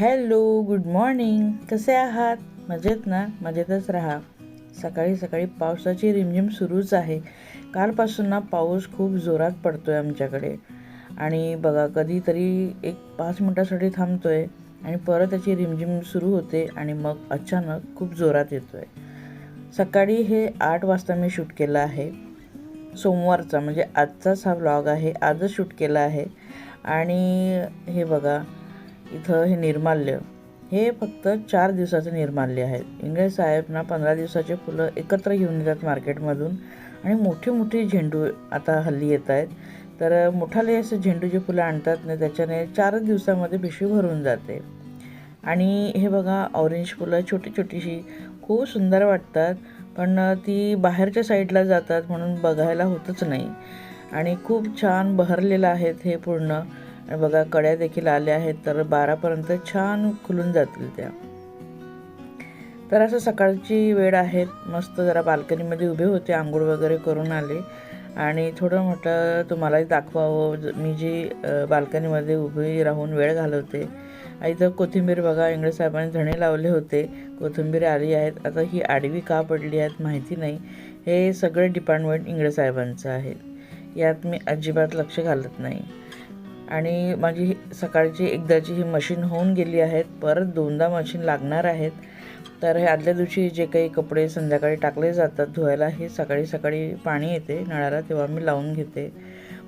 Hello good morning. कसे आहात? मजेत ना? मजेतच राहा. सकाळी सकाळी पावसाची रिमझिम सुरूच आहे. कालपासून ना पाऊस खूप जोरात पडतो आहे आमच्याकडे. आणि बघा कधीतरी एक पाच मिनटासाठी थांबतो आहे आणि परत त्याची रिमझिम सुरू होते आणि मग अचानक खूप जोरात येतो आहे सकाळी हे आठ वाजता मी शूट केलं आहे. सोमवारचा म्हणजे आजचाच हा व्लॉग आहे. आजच शूट केला आहे. आणि हे बघा इथं हे निर्माल्य. हे फक्त चार दिवसाचं निर्माल्य आहेत इंगळे साहेब ना पंधरा दिवसाचे फुलं एकत्र घेऊन येतात मार्केटमधून. आणि मोठी मोठी झेंडू आता हल्ली येत आहेत. तर मोठाले असे झेंडूचे फुलं आणतात ना त्याच्याने चारच दिवसामध्ये पिशवी भरून जाते. आणि हे बघा ऑरेंज फुलं छोटी छोटीशी खूप सुंदर वाटतात. पण ती बाहेरच्या साईडला जातात म्हणून बघायला होतच नाही. आणि खूप छान बहरलेलं आहेत हे पूर्ण. बघा कड्या देखील आल्या आहेत तर बारापर्यंत छान खुलून जातील त्या. तर असं सकाळची वेळ आहे. मस्त जरा बाल्कनीमध्ये उभे होते आंघोळ वगैरे करून आले. आणि थोडं म्हटलं तुम्हालाही दाखवावं मी जी बाल्कनीमध्ये उभी राहून वेळ घालवते. इथं कोथिंबीर बघा इंग्रज साहेबांनी धणे लावले होते. कोथिंबीर आली आहेत. आता ही आडवी का पडली आहेत माहिती नाही. हे सगळं डिपार्टमेंट इंग्रज साहेबांचं आहे. यात मी अजिबात लक्ष घालत नाही. आणि माझी ही सकाळची एकदाची ही मशीन होऊन गेली आहेत. परत दोनदा मशीन लागणार आहेत. तर हे आदल्या दिवशी जे काही कपडे संध्याकाळी टाकले जातात धुवायला हे सकाळी सकाळी पाणी येते नळाला तेव्हा मी लावून घेते.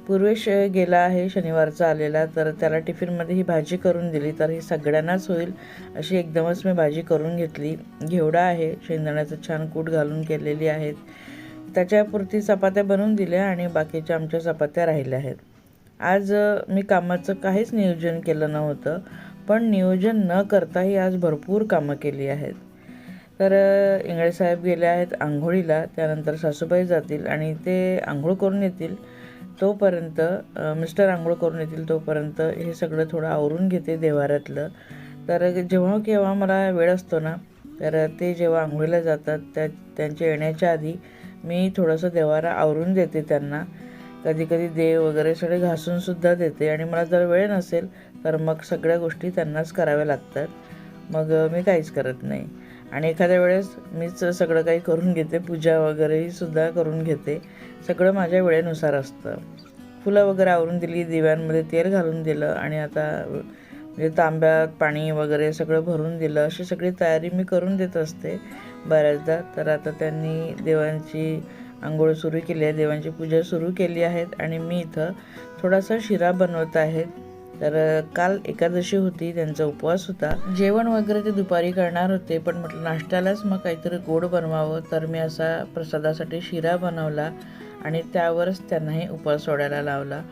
पूर्वेश गेला आहे शनिवारचा आलेला तर त्याला टिफिनमध्ये ही भाजी करून दिली तर ही सगळ्यांनाच होईल अशी एकदमच मी भाजी करून घेतली. घेवडा आहे शेंगदाण्याचं छान कूट घालून केलेली आहेत. त्याच्यापुरती चपात्या बनवून दिल्या आणि बाकीच्या आमच्या चपात्या राहिल्या आहेत. आज मी कामाचं काहीच नियोजन केलं नव्हतं पण नियोजन न करताही आज भरपूर कामं केली आहेत. तर इंगळेसाहेब इंगळे साहेब गेले आहेत आंघोळीला त्यानंतर सासूबाई जातील आणि ते आंघोळ करून येतील तोपर्यंत मिस्टर आंघोळ करून येतील तोपर्यंत हे सगळं थोडं आवरून घेते देवाऱ्यातलं. तर जेव्हा केव्हा मला वेळ असतो ना तर ते जेव्हा आंघोळीला जातात त्या त्यांच्या येण्याच्या आधी मी थोडंसं देवारा आवरून देते त्यांना. कधी कधी देव वगैरे सगळे घासून सुद्धा देते. आणि मला जर वेळ नसेल तर मग सगळ्या गोष्टी त्यांनाच कराव्या लागतात. मग मी काहीच करत नाही. आणि एखाद्या वेळेस मीच सगळं काही करून घेते. पूजा वगैरेही सुद्धा करून घेते. सगळं माझ्या वेळेनुसार असतं. फुलं वगैरे आवरून दिली दिव्यांमध्ये तेल घालून दिलं आणि आता म्हणजे तांब्यात पाणी वगैरे सगळं भरून दिलं अशी सगळी तयारी मी करून देत असते बऱ्याचदा. तर आता त्यांनी देवांची आंघोळ सुरू केली आहे देवांची पूजा सुरू केली आहेत आणि मी इथं थोडासा शिरा बनवत आहे. तर काल एकादशी होती त्यांचा उपवास होता. जेवण वगैरे ते दुपारी करणार होते पण म्हटलं नाश्त्यालाच मग काहीतरी गोड बनवावं. तर मी असा प्रसादासाठी शिरा बनवला आणि त्यावरच त्यांनाही उपवास सोडायला लावला.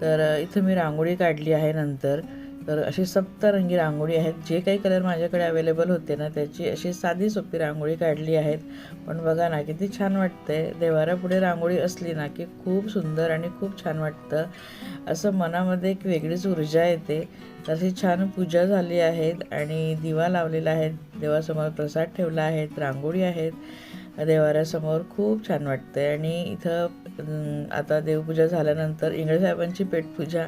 तर इथं मी रांगोळी काढली आहे नंतर. तर अशी सप्तरंगी रांगोळी आहेत. जे काही कलर माझ्याकडे अवेलेबल होते ना त्याची अशी साधी सोपी रांगोळी काढली आहेत. पण बघा ना किती छान वाटतंय. देवाऱ्यापुढे रांगोळी असली ना की खूप सुंदर आणि खूप छान वाटतं. असं मनामध्ये एक वेगळीच ऊर्जा येते. तशी छान पूजा झाली आहेत आणि दिवा लावलेला आहे. देवासमोर प्रसाद ठेवला आहेत रांगोळी आहेत. देवाऱ्यासमोर खूप छान वाटते आणि इथं आता देवपूजा झाल्यानंतर इंगळसाहेबांची पेटपूजा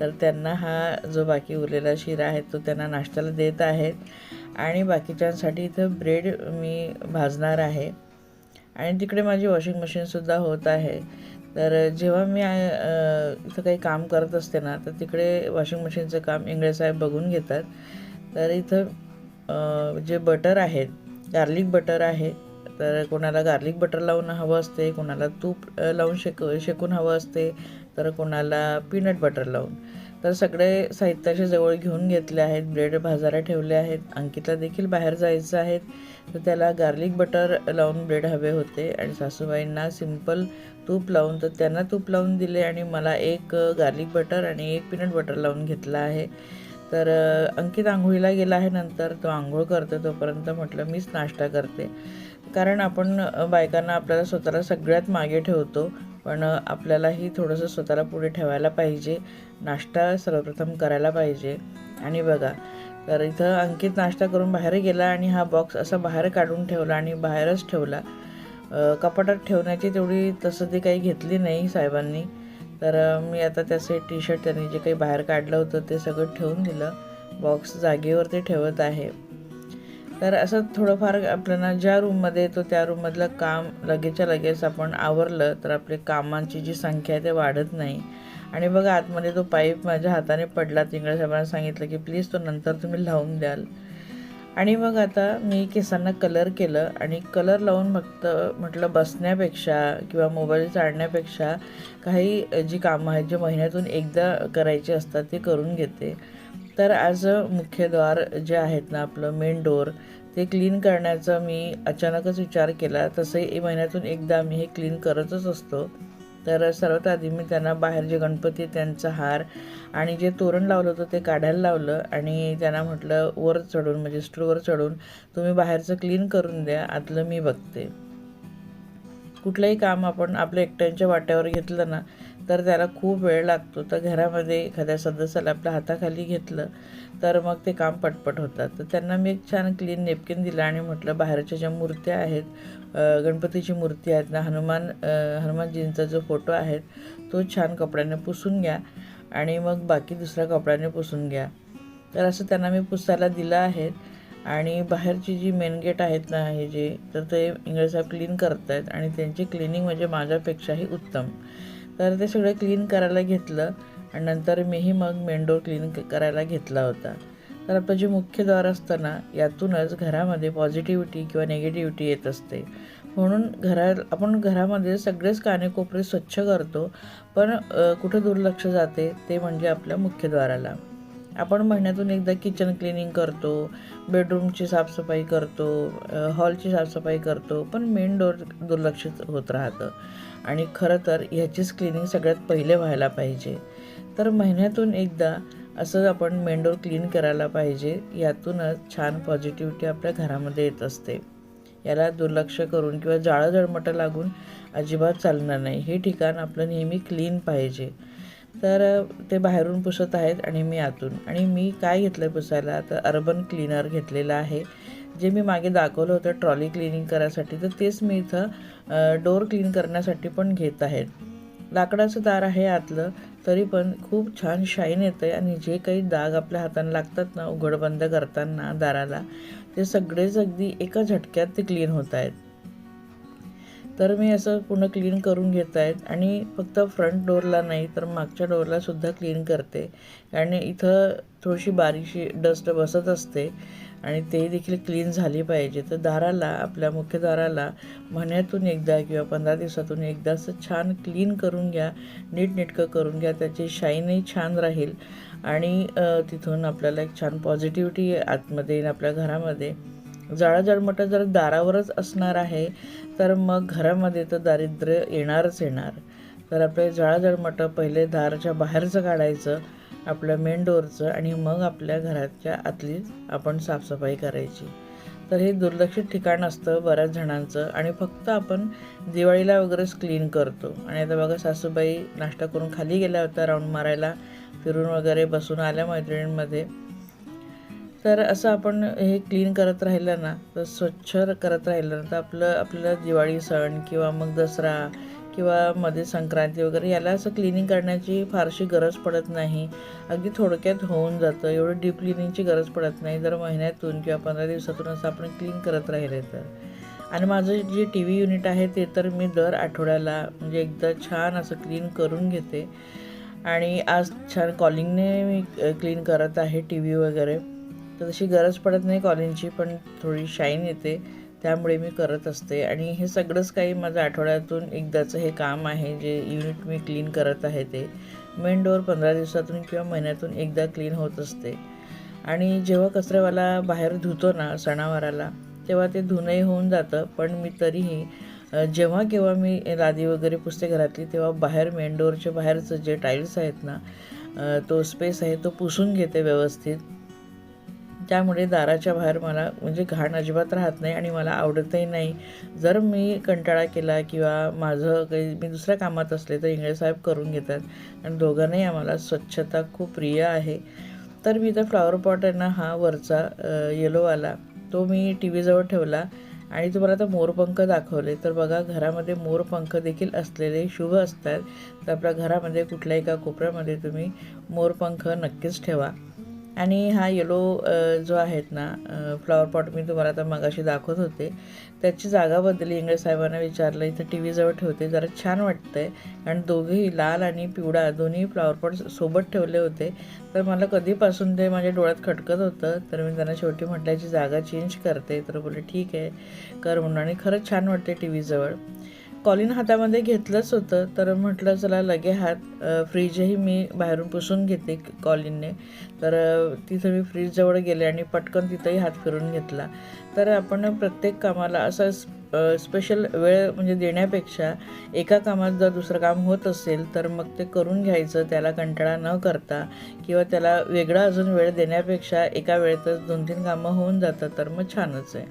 तर त्यांना हा जो बाकी उरलेला शिरा आहे तो त्यांना नाश्त्याला देत आहेत. आणि बाकीच्यांसाठी इथं ब्रेड मी भाजणार आहे. आणि तिकडे माझी वॉशिंग मशीनसुद्धा होत आहे. तर जेव्हा मी इथं काही काम करत असते ना तर तिकडे वॉशिंग मशीनचं काम इंगळेसाहेब बघून घेतात. तर इथं जे बटर आहेत गार्लिक बटर आहे तर कोणाला गार्लिक बटर लावून हवं असते कोणाला तूप लावून शेक शेकून हवं असते तर कोणाला पीनट बटर लावून. तर सगळे साहित्याच्या जवळ घेऊन घेतले आहेत ब्रेड भाजायला ठेवले आहेत अंकितला देखील बाहेर जायचं आहे. तर त्याला गार्लिक बटर लावून ब्रेड हवे होते आणि सासूबाईंना सिंपल तूप लावून तर त्यांना तूप लावून दिले आणि मला एक गार्लिक बटर आणि एक पीनट बटर लावून घेतला आहे. तर अंकित आंघोळीला गेला आहे नंतर तो आंघोळ करतो तोपर्यंत म्हटलं मीच नाश्ता करते. कारण आपण बायकांना आपल्याला स्वतःला सगळ्यात मागे ठेवतो पण आपल्यालाही थोडंसं स्वतःला पुढे ठेवायला पाहिजे नाश्ता सर्वप्रथम करायला पाहिजे. आणि बघा तर इथं अंकित नाश्ता करून बाहेर गेला आणि हा बॉक्स असा बाहेर काढून ठेवला आणि बाहेरच ठेवला. कपाटात ठेवण्याची तेवढी तसं ती काही घेतली नाही साहेबांनी. तर मी आता त्याचे टी शर्ट त्यांनी जे काही बाहेर काढलं होतं ते सगळं ठेवून दिलं. बॉक्स जागेवरती ठेवत आहे. तर असं थोडंफार आपल्याला ज्या रूममध्ये येतो त्या रूममधलं काम लगेचच्या लगेच आपण आवरलं तर आपली कामांची जी संख्या आहे ते वाढत नाही. आणि बघा आतमध्ये तो पाईप माझ्या हाताने पडला. तिंगळे साहेबांना सांगितलं की प्लीज तो नंतर तुम्ही लावून द्याल. आणि मग आता मी केसांना कलर केलं आणि कलर लावून फक्त म्हटलं बसण्यापेक्षा किंवा मोबाईल चालण्यापेक्षा काही जी कामं आहेत जे महिन्यातून एकदा करायची असतात ते करून घेते. तर आज मुख्य द्वार जे आहेत ना आपलं मेन डोअर ते क्लीन करण्याचा मी अचानकच विचार केला. तसंही महिन्यातून एकदा मी हे क्लीन करतच असतो. तर सर्वात आधी मी त्यांना बाहेर जे गणपती त्यांचा हार आणि जे तोरण लावलं होतं ते काढायला लावलं आणि त्यांना म्हटलं वर चढून म्हणजे स्टोवर चढून तुम्ही बाहेरचं क्लीन करून द्या आतलं मी बघते. कुठलंही काम आपण आपल्या एकट्यांच्या वाट्यावर घेतलं ना तर त्याला खूप वेळ लागतो. तर घरामध्ये एखाद्या सदस्याला आपल्या हाताखाली घेतलं तर मग ते काम पटपट होतात. तर त्यांना मी एक छान क्लीन नेपकिन दिलं आणि म्हटलं बाहेरच्या ज्या मूर्त्या आहेत गणपतीची मूर्ती आहेत ना हनुमान हनुमानजींचा जो फोटो आहे तो छान कपड्याने पुसून घ्या आणि मग बाकी दुसऱ्या कपड्याने पुसून घ्या. तर असं त्यांना मी पुसायला दिलं आहे आणि बाहेरची जी मेन गेट आहेत ना हे जे तर ते इंग्रजसाहेब क्लीन करत आहेत आणि त्यांची क्लिनिंग म्हणजे माझ्यापेक्षाही उत्तम. तर ते सगळं क्लीन करायला घेतलं आणि नंतर मीही मग मेंडोर क्लीन करायला घेतला होता. तर आपलं जे मुख्य द्वार असतं ना यातूनच घरामध्ये पॉझिटिव्हिटी किंवा निगेटिव्हिटी येत असते. म्हणून घरा आपण घरामध्ये सगळेच कानेकोपरे स्वच्छ करतो पण कुठं दुर्लक्ष जाते ते म्हणजे आपल्या मुख्यद्वाराला आपण महिन्यातून एकदा किचन क्लिनिंग करतो बेडरूमची साफसफाई करतो हॉलची साफसफाई करतो पण मेन डोर दुर्लक्षित होत राहतं. आणि खरं तर ह्याचीच क्लिनिंग सगळ्यात पहिले व्हायला पाहिजे. तर महिन्यातून एकदा असं आपण मेंडोर क्लीन करायला पाहिजे यातूनच छान पॉझिटिव्हिटी आपल्या घरामध्ये येत असते. याला दुर्लक्ष करून किंवा जाळं जळमटं लागून अजिबात चालणार नाही. हे ठिकाण आपलं नेहमी क्लीन पाहिजे. तर ते बाहेरून पुसत आहेत आणि मी आतून. आणि मी काय घेतलं पुसायला? तर अर्बन क्लीनर घेतलेलं आहे. जे मी मागे दाखवलं होतं ट्रॉली क्लिनिंग करायसाठी तर तेच मी इथं डोर क्लीन करण्यासाठी पण घेत आहे लाकडाचं दार आहे आतलं तरी पण खूप छान शाईन येतं आहे आणि जे काही दाग आपल्या हाताने लागतात ना उघडबंद करताना दाराला ते सगळेच अगदी एका झटक्यात ते क्लीन होत आहेत. तर मी असं पूर्ण क्लीन करून घेत आहेत आणि फक्त फ्रंट डोअरला नाही तर मागच्या डोअरलासुद्धा क्लीन करते. कारण इथं थोडीशी बारीशी डस्ट बसत असते आणि ते देखील क्लीन झाली पाहिजे. तर दाराला आपल्या मुख्य दाराला महिन्यातून एकदा किंवा पंधरा दिवसातून एकदा असं छान क्लीन करून घ्या नीटनेटकं करून घ्या त्याची शाईनही छान राहील. आणि तिथून आपल्याला एक छान पॉझिटिव्हिटी आतमध्ये येईल आपल्या घरामध्ये. जाळा जळमटं जर दारावरच असणार आहे तर मग घरामध्ये तर दारिद्र्य येणारच येणार. तर आपले जाळा जळमटं पहिले दारच्या बाहेरचं काढायचं आपल्या मेन डोअरचं आणि मग आपल्या घराच्या आतली आपण साफसफाई करायची. तर हे दुर्लक्षित ठिकाण असतं बऱ्याच जणांचं आणि फक्त आपण दिवाळीला वगैरेच क्लीन करतो. आणि आता बघा सासूबाई नाश्ता करून खाली गेल्या होत्या राऊंड मारायला फिरून वगैरे बसून आल्या मैत्रिणींमध्ये. तर असं आपण हे क्लीन करत राहिलं ना तर स्वच्छ करत राहिलं ना तर आपलं आपल्याला दिवाळी सण किंवा मग दसरा किंवा मध्ये संक्रांती वगैरे याला असं क्लिनिंग करण्याची फारशी गरज पडत नाही. अगदी थोडक्यात होऊन जातं. एवढं डीप क्लिनिंगची गरज पडत नाही. जर महिन्यातून किंवा पंधरा दिवसातून असं आपण क्लीन करत राहिले तर. आणि माझं जे टी व्ही युनिट आहे ते तर मी दर आठवड्याला म्हणजे एकदा छान असं क्लीन करून घेते. आणि आज छान कॉलिंगने मी क्लीन करत आहे टी व्ही वगैरे. तर तशी गरज पडत नाही कॉलिंगची पण थोडी शाईन येते त्यामुळे मी करत असते. आणि हे सगळंच काही माझं आठवड्यातून एकदाचं हे काम आहे जे युनिट मी क्लीन करत आहे ते. मेन डोअर पंधरा दिवसातून किंवा महिन्यातून एकदा क्लीन होत असते. आणि जेव्हा कचऱ्यावाला बाहेर धुतो ना सणावाराला तेव्हा ते धुणंही होऊन जातं पण मी तरीही जेव्हा केव्हा मी लादी वगैरे पुसते घरातली तेव्हा बाहेर मेन डोअरच्या बाहेरचं जे टाईल्स आहेत ना तो स्पेस आहे तो पुसून घेते व्यवस्थित. त्यामुळे दाराच्या बाहेर मला म्हणजे घाण अजिबात राहत नाही आणि मला आवडतही नाही. जर मी कंटाळा केला किंवा माझं काही मी दुसऱ्या कामात असले तर इंगळेसाहेब करून घेतात. आणि दोघांनाही आम्हाला स्वच्छता खूप प्रिय आहे. तर मी इथं फ्लॉवर पॉट आहे ना हा वरचा येलोवाला तो मी टी व्हीजवळ ठेवला आणि तुम्हाला आता मोरपंख दाखवले. तर बघा घरामध्ये मोरपंख देखील असलेले शुभ असतात. तर आपल्या घरामध्ये कुठल्याही एका कोपऱ्यामध्ये तुम्ही मोरपंख नक्कीच ठेवा. आणि हा येलो जो आहेत ना फ्लॉवर पॉट मी तुम्हाला आता मगाशी दाखवत होते. त्याची जागा बदलली. इंगळे साहेबांना विचारलं इथं टी व्हीजवळ ठेवते. जरा छान वाटतं आहे कारण दोघेही लाल आणि पिवळा दोन्ही फ्लॉवर पॉट सोबत ठेवले होते. तर मला कधीपासून ते माझ्या डोळ्यात खटकत होतं. तर मी त्यांना शेवटी म्हटल्याची जागा चेंज करते. तर बोले ठीक आहे. कर म्हणून. आणि खरंच छान वाटते टी व्हीजवळ कॉलिन हातामध्ये घेतलंच होतं तर म्हटलं चला लगे हात फ्रीजही मी बाहेरून पुसून घेते कॉलिनने. तर तिथं मी फ्रीजजवळ गेले आणि पटकन तिथंही हात फिरून घेतला. तर आपण प्रत्येक कामाला असं स्पेशल वेळ म्हणजे देण्यापेक्षा एका कामात जर दुसरं काम होत असेल तर मग ते करून घ्यायचं त्याला कंटाळा न करता. किंवा त्याला वेगळा अजून वेळ देण्यापेक्षा एका वेळेतच दोन तीन कामं होऊन जातात तर मग छानच आहे.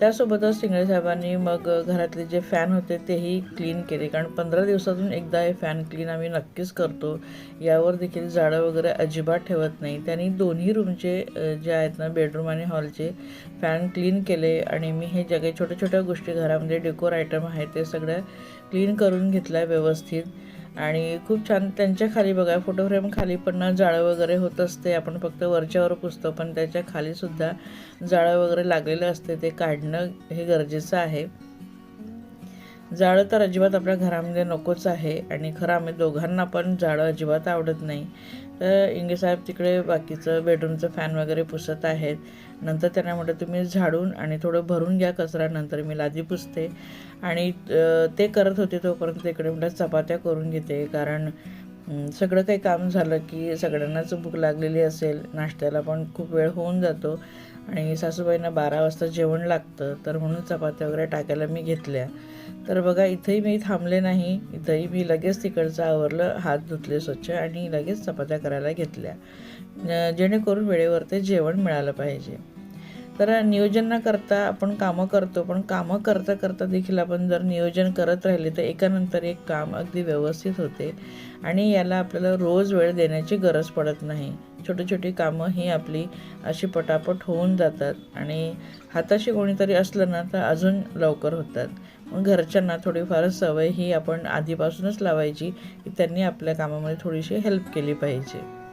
त्यासोबतच सिंगळेसाहेबांनी मग घरातले जे फॅन होते तेही क्लीन केले. कारण पंधरा दिवसातून एकदा हे फॅन क्लीन आम्ही नक्कीच करतो. यावर देखील झाडं वगैरे अजिबात ठेवत नाही. त्यांनी दोन्ही रूमचे जे आहेत ना बेडरूम आणि हॉलचे फॅन क्लीन केले. आणि मी हे जगे छोट्या छोट्या गोष्टी घरामध्ये डेकोर आयटम आहेत ते सगळ्या क्लीन करून घेतल्या व्यवस्थित. आणि खूप छान त्यांच्या खाली बघा फोटो फ्रेम खाली पण जाळं वगैरे होत असते. आपण फक्त वरच्यावर पुसतो पण त्याच्या खालीसुद्धा जाळं वगैरे लागलेलं असते. ते काढणं हे गरजेचं आहे. जाळं तर अजिबात आपल्या घरामध्ये नकोच आहे आणि खरं आम्ही दोघांना पण जाळं अजिबात आवडत नाही. तर इंगेसाहेब तिकडे बाकीचं बेडरूमचं फॅन वगैरे पुसत आहेत. नंतर त्यांना म्हटलं तुम्ही झाडून आणि थोडं भरून घ्या कचरा नंतर मी लादी पुसते. आणि ते करत होते तोपर्यंत इकडे म्हटलं चपात्या करून घेते. कारण सगळं काही काम झालं की सगळ्यांनाच भूक लागलेली असेल नाश्त्याला पण खूप वेळ होऊन जातो आणि सासूबाईंना बारा वाजता जेवण लागतं तर म्हणून चपात्या वगैरे टाकायला मी घेतल्या. तर बघा इथंही मी थांबले नाही इथंही मी लगेच तिकडचं आवरलं हात धुतले स्वच्छ आणि लगेच चपात्या करायला घेतल्या. जेणेकरून वेळेवर ते जेवण मिळालं पाहिजे. तर नियोजन न करता आपण कामं करतो पण कामं करता करता देखील आपण जर नियोजन करत राहिले तर एकानंतर एक काम अगदी व्यवस्थित होते. आणि याला आपल्याला रोज वेळ देण्याची गरज पडत नाही. छोटी छोटी कामं ही आपली अशी पटापट होऊन जातात आणि हाताशी कोणीतरी असलं ना तर अजून लवकर होतात. मग घरच्यांना थोडीफार सवय ही आपण आधीपासूनच लावायची की त्यांनी आपल्या कामामध्ये थोडीशी हेल्प केली पाहिजे.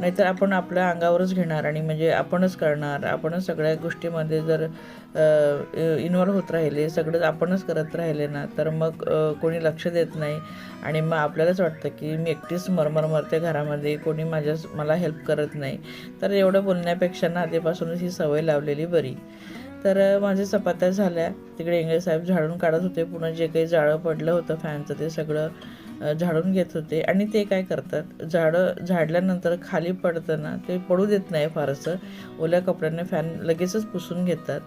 नाहीतर आपण आपल्या अंगावरच घेणार आणि म्हणजे आपणच करणार. आपणच सगळ्या गोष्टीमध्ये जर इन्वॉल्व्ह होत राहिले सगळं आपणच करत राहिले ना तर मग कोणी लक्ष देत नाही. आणि मग आपल्यालाच वाटतं की मी एकटीच मरमर मरते घरामध्ये कोणी माझ्या मला हेल्प करत नाही. तर एवढं बोलण्यापेक्षा ना आधीपासूनच ही सवय लावलेली बरी. तर माझ्या चपात्या झाल्या. तिकडे इंगळे साहेब झाडून काढत होते. पुन्हा जे काही जाळं पडलं होतं फॅनचं ते सगळं झाडून घेत होते. आणि ते काय करतात? झाडं झाडल्यानंतर खाली पडताना ते पडू देत नाही फारसं. ओल्या कपड्याने फॅन लगेचच पुसून घेतात.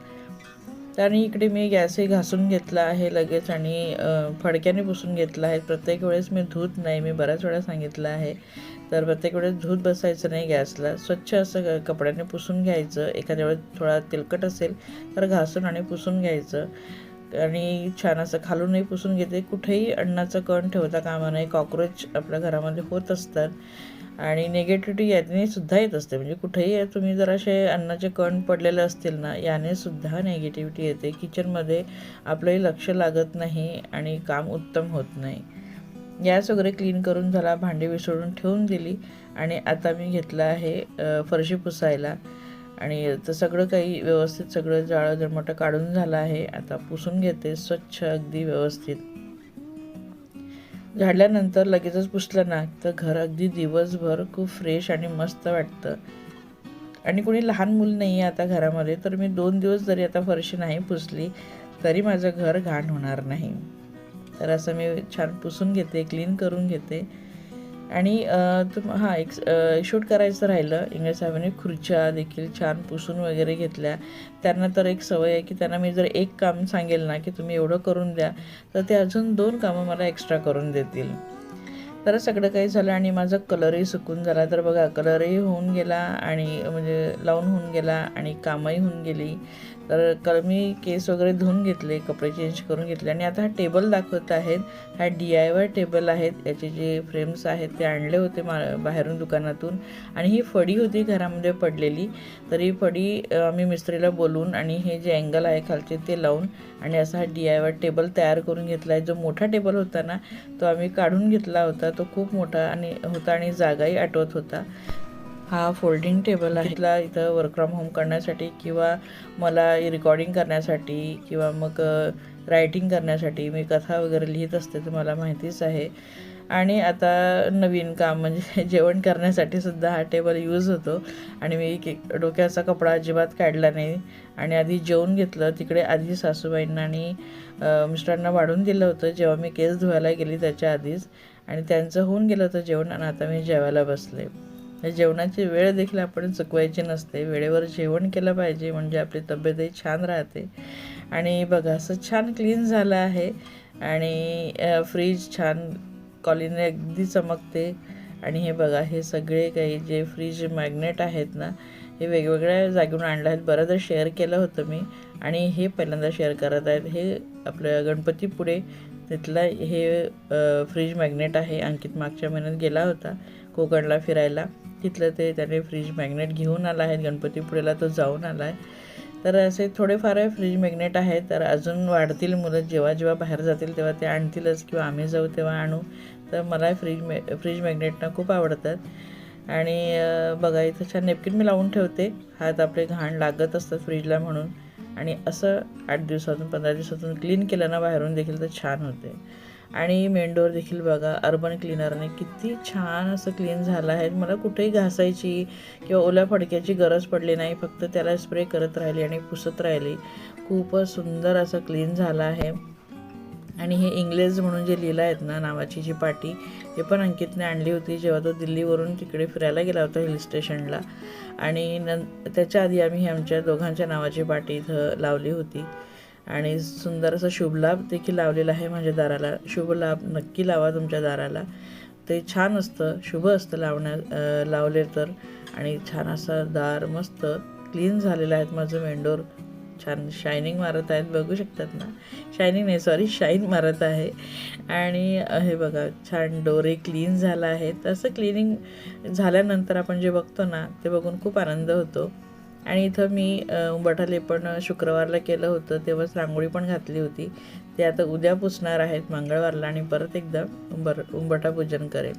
आणि इकडे मी गॅसही घासून घेतला आहे लगेच आणि फडक्याने पुसून घेतला आहे. प्रत्येक वेळेस मी धूत नाही. मी बऱ्याच वेळा सांगितलं आहे. तर प्रत्येक वेळेस धूत बसायचं नाही गॅसला. स्वच्छ असं कपड्याने पुसून घ्यायचं. एखाद्या वेळेस थोडा तेलकट असेल तर घासून आणि पुसून घ्यायचं. आणि छान असं खालूनही पुसून घेते. कुठेही अन्नाचं कण ठेवता कामा नाही कॉक्रोच आपल्या घरामध्ये होत असतात. आणि निगेटिव्हिटी याने सुद्धा येत असते. म्हणजे कुठेही तुम्ही जर असे अन्नाचे कण पडलेले असतील ना याने सुद्धा येते. किचनमध्ये आपलंही लक्ष लागत नाही आणि काम उत्तम होत नाही. गॅस वगैरे क्लीन करून झाला भांडी विसळून ठेवून दिली आणि आता मी घेतलं आहे फरशी पुसायला. आणि तर सगळं काही व्यवस्थित सगळं जाळं जरमटं काढून झालं आहे. आता पुसून घेते स्वच्छ अगदी व्यवस्थित. झाडल्यानंतर लगेचच पुसलं ना तर घर अगदी दिवसभर खूप फ्रेश आणि मस्त वाटतं. आणि कोणी लहान मूल नाही आहे आता घरामध्ये तर मी दोन दिवस जरी आता फरशी नाही पुसली तरी माझं घर घाण होणार नाही. तर असं मी छान पुसून घेते क्लीन करून घेते. आणि तुम हां एक शूट करायचं राहिलं इंग्लिश साहेबांनी खुर्च्या देखील छान पुसून वगैरे घेतल्या. त्यांना तर एक सवय आहे की त्यांना मी जर एक काम सांगेल ना की तुम्ही एवढं करून द्या तर ते अजून दोन कामं मला एक्स्ट्रा करून देतील. तर सगळं काही झालं आणि माझा कलरही सुकून झाला. तर बघा कलरही होऊन गेला आणि म्हणजे लावून होऊन गेला आणि कामही होऊन गेली. तर काल मी केस वगैरे धुवून घेतले कपडे चेंज करून घेतले. आणि आता हा टेबल दाखवत आहेत. हा डी आय वाय टेबल आहेत. याचे जे फ्रेम्स आहेत ते आणले होते मा बाहेरून दुकानातून. आणि ही फडी होती घरामध्ये पडलेली. तर ही फडी आम्ही मिस्त्रीला बोलून आणि हे जे अँगल आहे खालचे ते लावून आणि असा हा डी आय वाय टेबल तयार करून घेतला आहे. जो मोठा टेबल होता ना तो आम्ही काढून घेतला होता. तो खूप मोठा आणि होता आणि जागाही आठवत होता. हा फोल्डिंग टेबल आहे. इथं वर्क फ्रॉम होम करण्यासाठी किंवा मला रेकॉर्डिंग करण्यासाठी किंवा मग रायटिंग करण्यासाठी मी कथा वगैरे लिहित असते तर मला माहितीच आहे. आणि आता नवीन काम म्हणजे जेवण करण्यासाठी सुद्धा हा टेबल यूज होतो. आणि मी के डोक्याचा कपडा अजिबात काढला नाही. आणि आधी जेवून घेतलं तिकडे आधी सासूबाईंना आणि मिस्टरांना वाढून दिलं होतं. जेव्हा मी केस धुवायला गेली त्याच्या आधीच. आणि त्यांचं होऊन गेलं होतं जेवण आणि आता मी जेवायला बसले. या जेवणाची वेळ देखील आपण चुकवायची नसते. वेळेवर जेवण केलं पाहिजे म्हणजे आपली तब्येतही छान राहते. आणि बघा असं छान क्लीन झालं आहे. आणि फ्रीज छान कॉलीने अगदी चमकते. आणि हे बघा हे सगळे काही जे फ्रीज मॅग्नेट आहेत ना हे वेगवेगळ्या जागेवरून आणलं आहेत. बऱ्याचदा शेअर केलं होतं मी. आणि हे पहिल्यांदा शेअर करत आहेत. हे आपल्या गणपतीपुढे तिथला हे फ्रीज मॅग्नेट आहे. अंकित मागच्या महिन्यात गेला होता कोकणला फिरायला. तिथलं ते त्याने फ्रीज मॅग्नेट घेऊन आला आहे गणपतीपुळेला तो जाऊन आला आहे. तर असे थोडेफार फ्रीज मॅग्नेट आहेत तर अजून वाढतील मुलं जेव्हा जेव्हा बाहेर जातील तेव्हा ते आणतीलच किंवा आम्ही जाऊ तेव्हा आणू. तर मला फ्रीज मॅ फ्रीज मॅग्नेटना खूप आवडतात. आणि बघा इथं छान नेपकिन मी लावून ठेवते. हात आपले घाण लागत असतात फ्रीजला म्हणून. आणि असं आठ दिवसातून पंधरा दिवसातून क्लीन केलं ना बाहेरून देखील तर छान होते. आणि मेंडोर देखील बघा अर्बन क्लीनरने किती छान असं क्लीन झालं आहे. मला कुठेही घासायची किंवा ओल्या फडक्याची गरज पडली नाही फक्त त्याला स्प्रे करत राहिली आणि पुसत राहिली. खूपच सुंदर असं क्लीन झालं आहे. आणि हे इंग्लेज म्हणून जे लिहिलं आहेत ना नावाची जी पाटी हे पण अंकितने आणली होती जेव्हा तो दिल्लीवरून तिकडे फिरायला गेला होता हिल स्टेशनला आणि न त्याच्या आधी आम्ही आमच्या दोघांच्या नावाची पाटी इथं लावली होती. आणि सुंदर असं शुभलाभ देखील लावलेला आहे माझ्या दाराला. शुभलाभ नक्की लावा तुमच्या दाराला. ते छान असतं शुभ असतं लावण्या लावले तर. आणि छान असं दार मस्त क्लीन झालेलं आहेत माझं मेंडोर छान शायनिंग मारत आहेत बघू शकतात ना? शायनिंग नाही सॉरी शाईन मारत आहे. आणि हे बघा छान डोरे क्लीन झाला आहे. तसं क्लिनिंग झाल्यानंतर आपण जे बघतो ना ते बघून खूप आनंद होतो. आणि इथं मी उंबठा लेपण शुक्रवारला केलं होतं तेव्हाच रांगोळी पण घातली होती. ते आता उद्या पुसणार आहेत मंगळवारला आणि परत एकदा उंबर उंबाठा पूजन करेन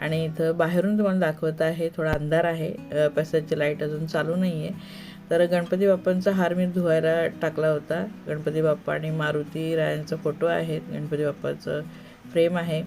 आणि इथं बाहेरून तुम्हाला दाखवत आहे थोडा अंधार आहे पॅसेजची लाइट अजून चालू नाही आहे तर गणपती बाप्पांचा हार मी धुवायला टाकला होता. गणपती बाप्पा आणि मारुती रायांचा फोटो आहेत. गणपती बाप्पाचं फ्रेम आहे.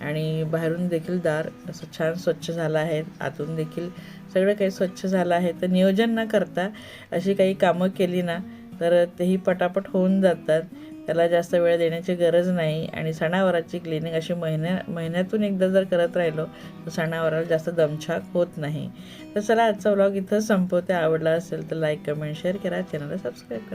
आणि बाहेरून देखील दार असं छान स्वच्छ झालं आहे. आतून देखील सगळं काही स्वच्छ झालं आहे. तर नियोजन न करता अशी काही कामं केली ना तर तेही पटापट होऊन जातात. त्याला जास्त वेळ देण्याची गरज नाही आणि सणावाराची क्लिनिंग अशी महिन्या महिन्यातून एकदा जर करत राहिलो तर सणावाराला जास्त दमछाक होत नाही. तर चला आजचा व्लॉग इथं संपवते. आवडला असेल तर लाईक कमेंट शेअर करा. चॅनलला सबस्क्राईब करा.